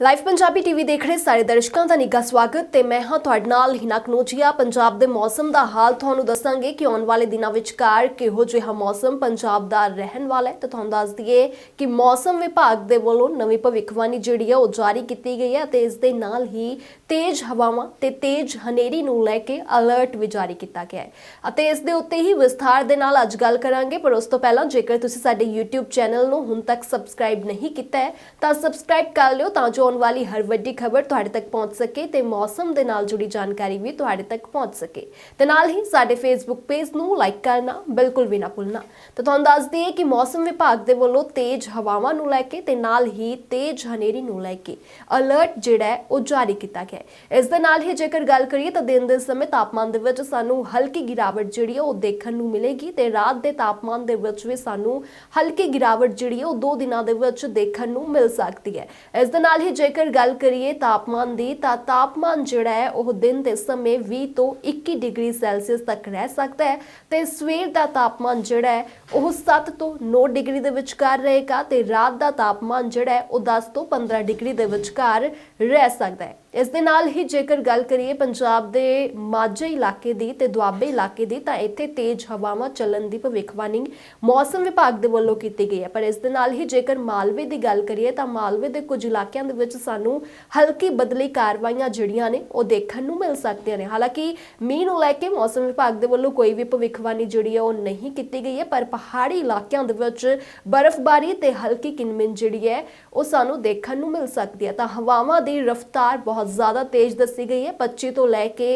Live Punjabi TV ਦੇਖ ਰਹੇ ਸਾਰੇ ਦਰਸ਼ਕਾਂ ਦਾ ਨਿੱਘਾ ਸਵਾਗਤ ਤੇ ਮੈਂ ਹਾਂ ਤੁਹਾਡੇ ਨਾਲ ਹਿਨਾ ਕਨੋਜੀਆ। ਪੰਜਾਬ ਦੇ ਮੌਸਮ ਦਾ ਹਾਲ ਤੁਹਾਨੂੰ ਦੱਸਾਂਗੇ ਕਿ ਆਉਣ ਵਾਲੇ ਦਿਨਾਂ ਵਿਚਕਾਰ ਕਿਹੋ ਜਿਹਾ ਮੌਸਮ ਪੰਜਾਬ ਦਾ ਰਹਿਣ ਵਾਲਾ ਹੈ ਤੇ ਤੁਹਾਨੂੰ ਦੱਸ ਦਈਏ ਕਿ ਮੌਸਮ ਵਿਭਾਗ ਦੇ ਵੱਲੋਂ ਨਵੀਂ ਭਵਿੱਖਬਾਣੀ ਜਿਹੜੀ ਹੈ ਉਹ ਜਾਰੀ ਕੀਤੀ ਗਈ ਹੈ ਤੇ ਇਸ ਦੇ ਨਾਲ ਹੀ ਤੇਜ਼ ਹਵਾਵਾਂ ਤੇ ਤੇਜ਼ ਹਨੇਰੀ ਨੂੰ ਲੈ ਕੇ ਅਲਰਟ ਵੀ ਜਾਰੀ ਕੀਤਾ ਗਿਆ ਹੈ। ਅਤੇ ਇਸ ਦੇ ਉੱਤੇ ਹੀ ਵਿਸਥਾਰ ਦੇ ਨਾਲ ਅੱਜ ਗੱਲ ਕਰਾਂਗੇ, ਪਰ ਉਸ ਤੋਂ ਪਹਿਲਾਂ ਜੇਕਰ ਤੁਸੀਂ ਸਾਡੇ YouTube ਚੈਨਲ ਨੂੰ ਹੁਣ ਤੱਕ ਸਬਸਕ੍ਰਾਈਬ ਨਹੀਂ ਕੀਤਾ ਹੈ ਤਾਂ ਸਬਸਕ੍ਰਾਈਬ ਕਰ ਲਿਓ ਤਾਂ ਜੋ ਆਉਣ ਵਾਲੀ ਹਰ ਵੱਡੀ ਖਬਰ ਤੁਹਾਡੇ ਤੱਕ ਪਹੁੰਚ ਸਕੇ ਤੇ ਮੌਸਮ ਦੇ ਨਾਲ ਜੁੜੀ ਜਾਣਕਾਰੀ ਵੀ ਤੁਹਾਡੇ ਤੱਕ ਪਹੁੰਚ ਸਕੇ। ਤੇ ਨਾਲ ਹੀ ਸਾਡੇ ਫੇਸਬੁੱਕ ਪੇਜ ਨੂੰ ਲਾਈਕ ਕਰਨਾ ਬਿਲਕੁਲ ਵੀ ਨਾ ਭੁੱਲਣਾ। ਤਾਂ ਤੁਹਾਨੂੰ ਦੱਸ ਦਈਏ ਕਿ ਮੌਸਮ ਵਿਭਾਗ ਦੇ ਵੱਲੋਂ ਤੇਜ਼ ਹਵਾਵਾਂ ਨੂੰ ਲੈ ਕੇ ਤੇ ਨਾਲ ਹੀ ਤੇਜ਼ ਹਨੇਰੀ ਨੂੰ ਲੈ ਕੇ ਅਲਰਟ ਜਿਹੜਾ ਹੈ ਉਹ ਜਾਰੀ ਕੀਤਾ ਗਿਆ ਹੈ। ਇਸ ਦੇ ਨਾਲ ਹੀ ਜੇਕਰ ਗੱਲ ਕਰੀਏ ਤਾਂ ਦਿਨ ਦੇ ਸਮੇਂ ਤਾਪਮਾਨ ਦੇ ਵਿੱਚ ਸਾਨੂੰ ਹਲਕੀ ਗਿਰਾਵਟ ਜਿਹੜੀ ਹੈ ਉਹ ਦੇਖਣ ਨੂੰ ਮਿਲੇਗੀ ਤੇ ਰਾਤ ਦੇ ਤਾਪਮਾਨ ਦੇ ਵਿੱਚ ਵੀ ਸਾਨੂੰ ਹਲਕੀ ਗਿਰਾਵਟ ਜਿਹੜੀ ਹੈ ਉਹ ਦੋ ਦਿਨਾਂ ਦੇ ਵਿੱਚ ਦੇਖਣ ਨੂੰ ਮਿਲ ਸਕਦੀ ਹੈ। ਇਸ ਦੇ ਨਾਲ ਹੀ ਜੇਕਰ ਗੱਲ ਕਰੀਏ ਤਾਪਮਾਨ ਦੀ, ਤਾਂ ਤਾਪਮਾਨ ਜਿਹੜਾ ਹੈ, ਉਹ ਦਿਨ ਦੇ ਸਮੇਂ 20 ਤੋਂ 21 ਡਿਗਰੀ ਸੈਲਸੀਅਸ ਤੱਕ ਰਹਿ ਸਕਦਾ ਹੈ। ਤੇ ਸਵੇਰ ਦਾ ਤਾਪਮਾਨ ਜਿਹੜਾ ਹੈ, ਉਹ 7 ਤੋਂ 9 ਡਿਗਰੀ ਦੇ ਵਿਚਕਾਰ ਰਹੇਗਾ ਤੇ ਰਾਤ ਦਾ ਤਾਪਮਾਨ ਜਿਹੜਾ ਹੈ, ਉਹ 10 ਤੋਂ 15 ਡਿਗਰੀ ਦੇ ਵਿਚਕਾਰ ਰਹਿ ਸਕਦਾ ਹੈ। ਇਸ ਦੇ ਨਾਲ ਹੀ ਜੇਕਰ ਗੱਲ ਕਰੀਏ ਪੰਜਾਬ ਦੇ ਮਾਝੇ ਇਲਾਕੇ ਦੀ ਤੇ ਦੁਆਬੇ ਇਲਾਕੇ ਦੀ, ਤਾਂ ਇੱਥੇ ਤੇਜ਼ ਹਵਾਵਾਂ ਚੱਲਣ ਦੀ ਭਵਿੱਖਬਾਣੀ ਮੌਸਮ ਵਿਭਾਗ ਦੇ ਵੱਲੋਂ ਕੀਤੀ ਗਈ ਹੈ। ਪਰ ਇਸ ਦੇ ਨਾਲ ਹੀ ਜੇਕਰ ਮਾਲਵੇ ਦੀ ਗੱਲ ਕਰੀਏ, ਤਾਂ ਮਾਲਵੇ ਦੇ ਕੁਝ ਇਲਾਕਿਆਂ ਦੇ ਵਿੱਚ ਸਾਨੂੰ ਹਲਕੀ ਬਦਲੀ ਕਾਰਵਾਈਆਂ ਜਿਹੜੀਆਂ ਨੇ, ਉਹ ਦੇਖਣ ਨੂੰ ਮਿਲ ਸਕਦੀਆਂ ਨੇ। ਹਾਲਾਂਕਿ ਮੀਂਹ ਨੂੰ ਲੈ ਕੇ ਮੌਸਮ ਵਿਭਾਗ ਦੇ ਵੱਲੋਂ ਕੋਈ ਵੀ ਭਵਿੱਖਬਾਣੀ ਜਿਹੜੀ ਹੈ, ਉਹ ਨਹੀਂ ਕੀਤੀ ਗਈ ਹੈ। ਪਰ ਪਹਾੜੀ ਇਲਾਕਿਆਂ ਦੇ ਵਿੱਚ ਬਰਫ਼ਬਾਰੀ ਤੇ ਹਲਕੀ ਕਿਨਮਿਨ ਜਿਹੜੀ ਹੈ, ਉਹ ਸਾਨੂੰ ਦੇਖਣ ਨੂੰ ਮਿਲ ਸਕਦੀ ਹੈ। ਤਾਂ ਹਵਾਵਾਂ ਦੀ ਰਫ਼ਤਾਰ ਬਹੁਤ ਜ਼ਿਆਦਾ ਤੇਜ਼ ਦੱਸੀ ਗਈ ਹੈ 25 ਤੋਂ ਲੈ ਕੇ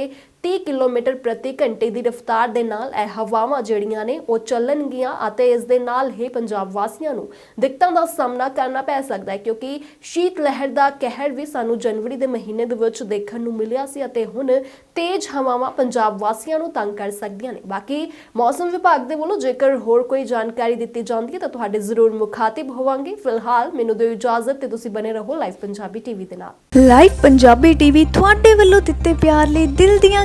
30 ਕਿਲੋਮੀਟਰ ਪ੍ਰਤੀ ਘੰਟੇ ਦੀ ਰਫ਼ਤਾਰ ਦੇ ਨਾਲ ਇਹ ਹਵਾਵਾਂ ਜਿਹੜੀਆਂ ਨੇ ਉਹ ਚੱਲਣਗੀਆਂ ਅਤੇ ਇਸ ਦੇ ਨਾਲ ਹੀ ਪੰਜਾਬ ਵਾਸੀਆਂ ਨੂੰ ਦਿੱਕਤਾਂ ਦਾ ਸਾਹਮਣਾ ਕਰਨਾ ਪੈ ਸਕਦਾ ਹੈ, ਕਿਉਂਕਿ ਸ਼ੀਤ ਲਹਿਰ ਦਾ ਕਹਿਰ ਵੀ ਸਾਨੂੰ ਜਨਵਰੀ ਦੇ ਮਹੀਨੇ ਦੇ ਵਿੱਚ ਦੇਖਣ ਨੂੰ ਮਿਲਿਆ ਸੀ ਅਤੇ ਹੁਣ ਤੇਜ਼ ਹਵਾਵਾਂ ਪੰਜਾਬ ਵਾਸੀਆਂ ਨੂੰ ਤੰਗ ਕਰ ਸਕਦੀਆਂ ਨੇ। ਬਾਕੀ ਮੌਸਮ ਵਿਭਾਗ ਦੇ ਵੱਲੋਂ ਜੇਕਰ ਹੋਰ ਕੋਈ ਜਾਣਕਾਰੀ ਦਿੱਤੀ ਜਾਂਦੀ ਹੈ ਤਾਂ ਤੁਹਾਡੇ ਜ਼ਰੂਰ ਮੁਖਾਤਿਬ ਹੋਵਾਂਗੇ। ਫਿਲਹਾਲ ਮੈਨੂੰ ਦਿਓ ਇਜਾਜ਼ਤ ਤੇ ਤੁਸੀਂ ਬਨੇ ਰਹੋ ਲਾਈਵ ਪੰਜਾਬੀ ਟੀਵੀ ਦੇ ਨਾਲ। ਲਾਈਵ ਪੰਜਾਬੀ ਟੀਵੀ ਤੁਹਾਡੇ ਵੱਲੋਂ ਦਿੱਤੇ ਪਿਆਰ ਲਈ ਦਿਲ ਦੀਆਂ